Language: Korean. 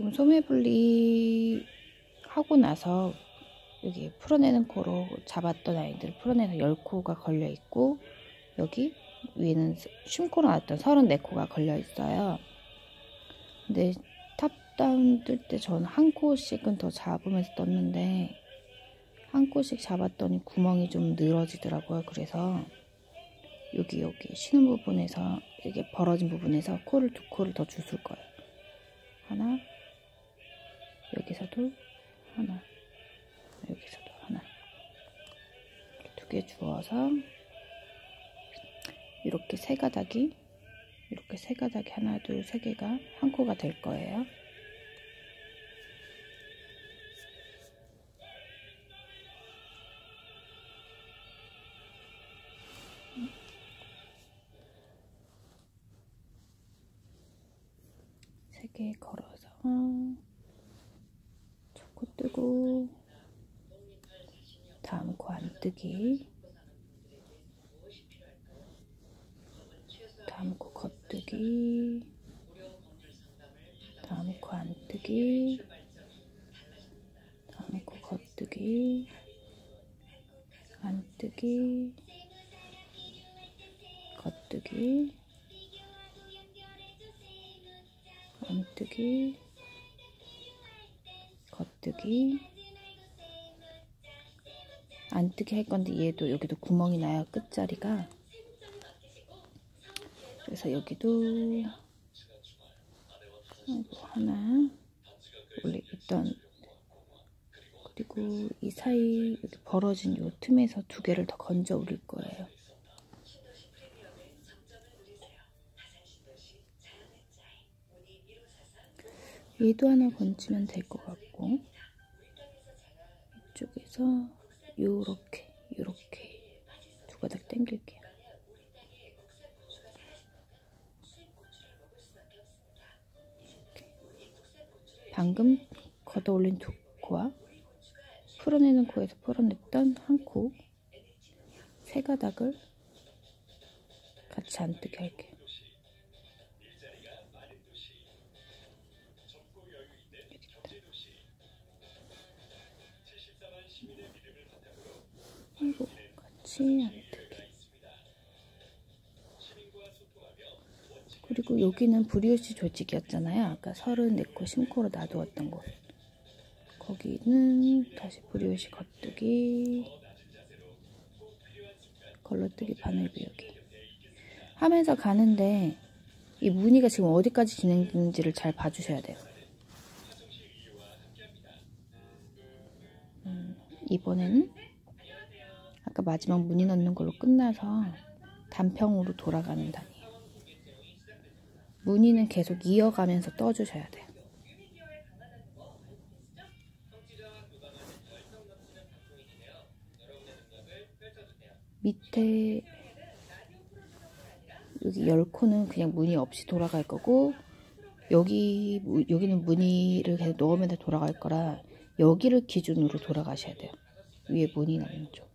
소매분리 하고 나서 여기 풀어내는 코로 잡았던 아이들 풀어내서 10코가 걸려 있고 여기 위에는 쉼코로 나왔던 34코가 걸려 있어요. 근데 탑다운 뜰때 저는 한 코씩은 더 잡으면서 떴는데 한 코씩 잡았더니 구멍이 좀 늘어지더라고요. 그래서 여기 여기 쉬는 부분에서 이게 벌어진 부분에서 코를 두 코를 더 주술 거예요. 하나 여기서도 하나 여기서도 하나 두 개 주어서 이렇게 세 가닥이 이렇게 세 가닥이 하나 둘 세 개가 한 코가 될 거예요. 세개 걸어서 뜨고 다음 코 안뜨기. 다음 코 겉뜨기. 다음 코 안뜨기. 다음 코 겉뜨기. 안뜨기. 겉뜨기. 안뜨기. 겉 뜨기 안뜨기 할 건데 얘도 여기도 구멍이 나요 끝자리가 그래서 여기도 하나 원래 있던 그리고 이 사이 벌어진 요 틈에서 두 개를 더 건져 올릴 거예요. 얘도 하나 건지면 될 것 같고 이쪽에서 요렇게 요렇게 두 가닥 당길게요. 방금 걷어 올린 두 코와 풀어내는 코에서 풀어냈던 한 코, 세 가닥을 같이 안 뜨게 할게요. 같이 안뜨기. 그리고 여기는 브리오시 조직이었잖아요. 아까 34코 심코로 놔두었던 곳. 거기는 다시 브리오시 겉뜨기, 걸러뜨기 바늘 비우기 하면서 가는데 이 무늬가 지금 어디까지 진행되는지를 잘 봐주셔야 돼요. 음, 이번에는 아까 마지막 무늬 넣는 걸로 끝나서 단평으로 돌아가는 단이에요. 무늬는 계속 이어가면서 떠주셔야 돼요. 밑에 여기 열 코는 그냥 무늬 없이 돌아갈 거고 여기 여기는 무늬를 계속 넣으면 돌아갈 거라 여기를 기준으로 돌아가셔야 돼요. 위에 무늬 나는 쪽.